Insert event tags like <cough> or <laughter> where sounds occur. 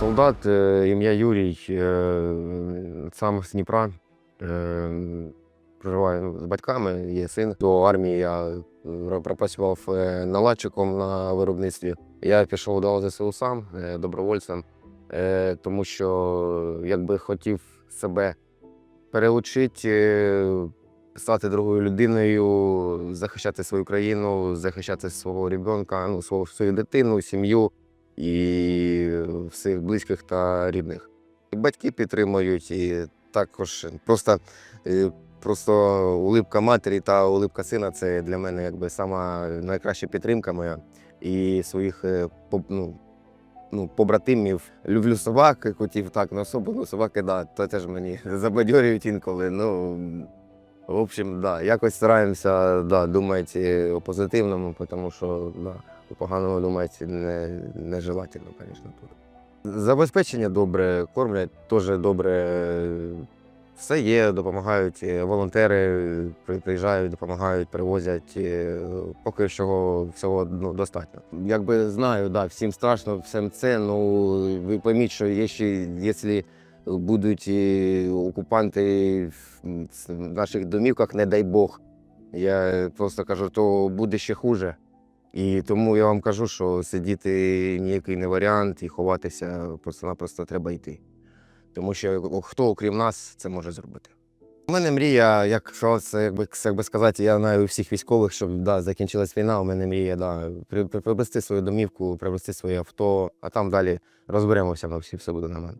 Солдат, е, ім'я Юрій, е, сам з Дніпра. е, Проживаю ну, з батьками, є син. До армії я пропрацював наладчиком на виробництві. Я пішов до ОЗСУ сам добровольцем, тому що якби хотів себе переучити, е, стати другою людиною, захищати свою країну, захищати свого ребенка, ну, свою дитину, сім'ю і всіх близьких та рідних. І Батьки підтримують, і також просто, е, просто улипка матері та улипка сина це для мене якби сама найкраща підтримка моя. І своїх е, ну, ну, побратимів. Люблю собак, котів так, ну особливо собаки, да, то теж мені <laughs> забадьорюють інколи. Ну, в общем, да, якось стараємося да, думати о позитивному, тому що да, у поганому думати не, нежелательно, звісно. Тут. Забезпечення добре, кормлять теж добре. Все є, допомагають е, волонтери, приїжджають, допомагають, привозять. е, Поки що всього ну, достатньо. Якби знаю, да, всім страшно, всім це. Ну ви пойміть, що є ще, якщо будуть е, окупанти в наших домівках, не дай Бог. Я просто кажу, то буде ще хуже. І тому я вам кажу, що сидіти ніякий не варіант і ховатися просто-напросто треба йти. Тому що хто, окрім нас, це може зробити. У мене мрія, як що це, якби, як би сказати, я знаю всіх військових, щоб да, закінчилась війна. У мене мрія да, при- при- приобрести свою домівку, приобрести своє авто, а там далі розберемося, ми всі все буде нормально.